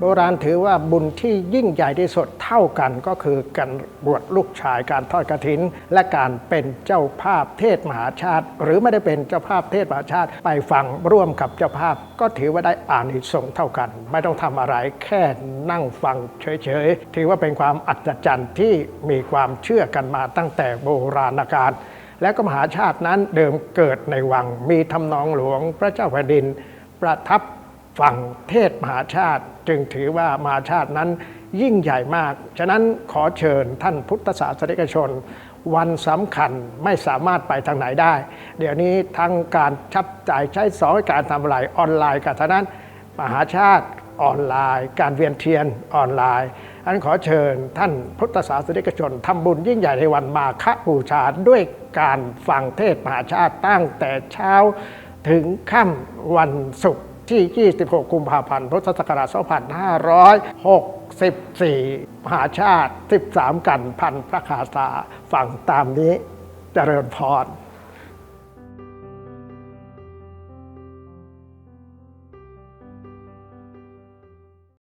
โบราณถือว่าบุญที่ยิ่งใหญ่ที่สุดเท่ากันก็คือการบวชลูกชายการทอดกระถิน และการเป็นเจ้าภาพเทศมหาชาติ หรือไม่ได้เป็นเจ้าภาพเทศมหาชาติ ไปฟังร่วมกับเจ้าภาพ ก็ถือว่าได้อานิสงส์เท่ากัน ไม่ต้องทำอะไรแค่นั่งฟังเฉยๆถือว่าเป็นความอัศจรรย์ที่มีความเชื่อกันมาตั้งแต่โบราณกาลและก็มหาชาตินั้นเดิมเกิดในวังมีทำนองหลวงพระเจ้าแผ่นดิน ประทับ ฝั่งเทศมหาชาติ จึงถือว่ามหาชาตินั้นยิ่งใหญ่มาก ฉะนั้นขอเชิญท่านพุทธศาสนิกชน วันสำคัญไม่สามารถไปทางไหนได้ เดี๋ยวนี้ทั้งการชับจ่ายใช้สอยการทำอะไรออนไลน์กันทั้งนั้น มหาชาติออนไลน์ การเวียนเทียนออนไลน์อันขอเชิญท่านพุทธศาสนิกชนทำบุญยิ่งใหญ่ในวันมาฆบูชาด้วยการฟังเทศมหาชาติตั้งแต่เช้าถึงค่ำวันศุกร์ ที่ 26 กุมภาพันธ์ พุทธศักราช 2564มหาชาติ 13 กันพันพระคาสาฝั่งตามนี้เจริญพร